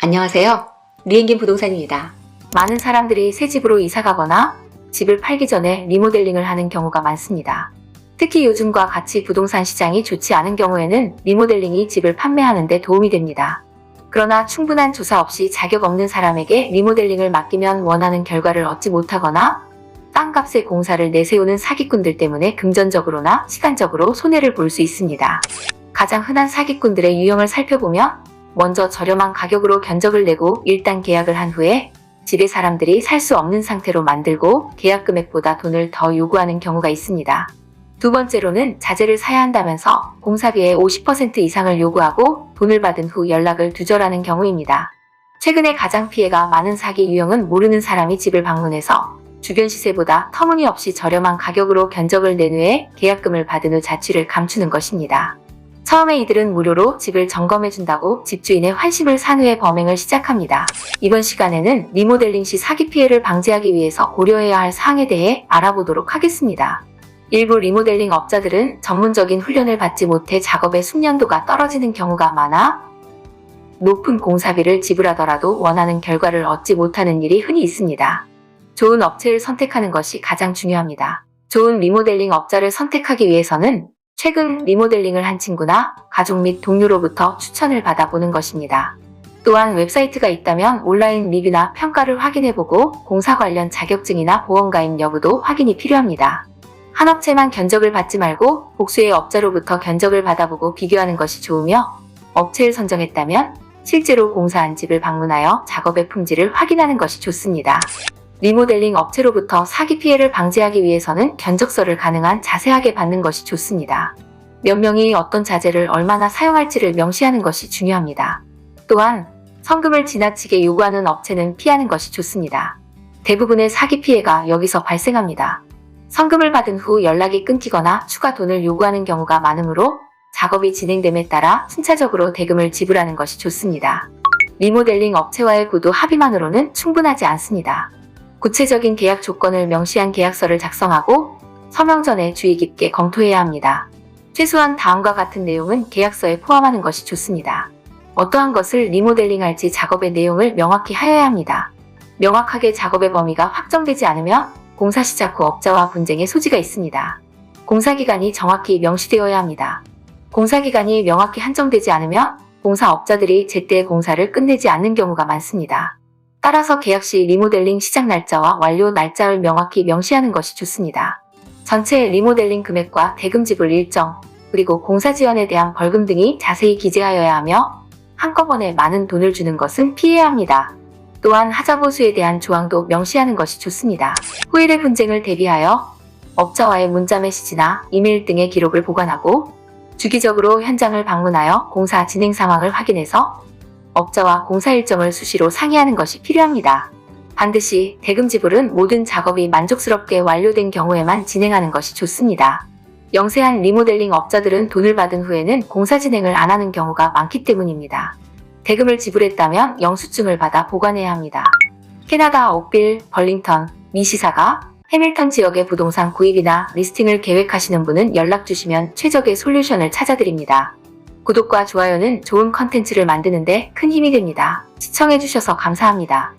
안녕하세요. 리엔긴 부동산입니다. 많은 사람들이 새 집으로 이사 가거나 집을 팔기 전에 리모델링을 하는 경우가 많습니다. 특히 요즘과 같이 부동산 시장이 좋지 않은 경우에는 리모델링이 집을 판매하는 데 도움이 됩니다. 그러나 충분한 조사 없이 자격 없는 사람에게 리모델링을 맡기면 원하는 결과를 얻지 못하거나 땅값에 공사를 내세우는 사기꾼들 때문에 금전적으로나 시간적으로 손해를 볼 수 있습니다. 가장 흔한 사기꾼들의 유형을 살펴보면 먼저 저렴한 가격으로 견적을 내고 일단 계약을 한 후에 집에 사람들이 살 수 없는 상태로 만들고 계약 금액보다 돈을 더 요구하는 경우가 있습니다. 두 번째로는 자재를 사야 한다면서 공사비의 50% 이상을 요구하고 돈을 받은 후 연락을 두절하는 경우입니다. 최근에 가장 피해가 많은 사기 유형은 모르는 사람이 집을 방문해서 주변 시세보다 터무니없이 저렴한 가격으로 견적을 낸 후에 계약금을 받은 후 자취를 감추는 것입니다. 처음에 이들은 무료로 집을 점검해준다고 집주인의 환심을 산 후에 범행을 시작합니다. 이번 시간에는 리모델링 시 사기 피해를 방지하기 위해서 고려해야 할 사항에 대해 알아보도록 하겠습니다. 일부 리모델링 업자들은 전문적인 훈련을 받지 못해 작업의 숙련도가 떨어지는 경우가 많아 높은 공사비를 지불하더라도 원하는 결과를 얻지 못하는 일이 흔히 있습니다. 좋은 업체를 선택하는 것이 가장 중요합니다. 좋은 리모델링 업자를 선택하기 위해서는 최근 리모델링을 한 친구나 가족 및 동료로부터 추천을 받아보는 것입니다. 또한 웹사이트가 있다면 온라인 리뷰나 평가를 확인해보고 공사 관련 자격증이나 보험가입 여부도 확인이 필요합니다. 한 업체만 견적을 받지 말고 복수의 업자로부터 견적을 받아보고 비교하는 것이 좋으며 업체를 선정했다면 실제로 공사한 집을 방문하여 작업의 품질을 확인하는 것이 좋습니다. 리모델링 업체로부터 사기 피해를 방지하기 위해서는 견적서를 가능한 자세하게 받는 것이 좋습니다. 몇 명이 어떤 자재를 얼마나 사용할지를 명시하는 것이 중요합니다. 또한 성금을 지나치게 요구하는 업체는 피하는 것이 좋습니다. 대부분의 사기 피해가 여기서 발생합니다. 성금을 받은 후 연락이 끊기거나 추가 돈을 요구하는 경우가 많으므로 작업이 진행됨에 따라 순차적으로 대금을 지불하는 것이 좋습니다. 리모델링 업체와의 구도 합의만으로는 충분하지 않습니다. 구체적인 계약 조건을 명시한 계약서를 작성하고 서명 전에 주의 깊게 검토해야 합니다. 최소한 다음과 같은 내용은 계약서에 포함하는 것이 좋습니다. 어떠한 것을 리모델링할지 작업의 내용을 명확히 하여야 합니다. 명확하게 작업의 범위가 확정되지 않으면 공사 시작 후 업자와 분쟁의 소지가 있습니다. 공사 기간이 정확히 명시되어야 합니다. 공사 기간이 명확히 한정되지 않으면 공사업자들이 제때 공사를 끝내지 않는 경우가 많습니다. 따라서 계약 시 리모델링 시작 날짜와 완료 날짜를 명확히 명시하는 것이 좋습니다. 전체 리모델링 금액과 대금 지불 일정, 그리고 공사 지원에 대한 벌금 등이 자세히 기재하여야 하며 한꺼번에 많은 돈을 주는 것은 피해야 합니다. 또한 하자보수에 대한 조항도 명시하는 것이 좋습니다. 후일의 분쟁을 대비하여 업자와의 문자 메시지나 이메일 등의 기록을 보관하고 주기적으로 현장을 방문하여 공사 진행 상황을 확인해서 업자와 공사 일정을 수시로 상의하는 것이 필요합니다. 반드시 대금 지불은 모든 작업이 만족스럽게 완료된 경우에만 진행하는 것이 좋습니다. 영세한 리모델링 업자들은 돈을 받은 후에는 공사 진행을 안 하는 경우가 많기 때문입니다. 대금을 지불했다면 영수증을 받아 보관해야 합니다. 캐나다 옥빌, 벌링턴, 미시사가 해밀턴 지역의 부동산 구입이나 리스팅을 계획하시는 분은 연락 주시면 최적의 솔루션을 찾아드립니다. 구독과 좋아요는 좋은 컨텐츠를 만드는데 큰 힘이 됩니다. 시청해주셔서 감사합니다.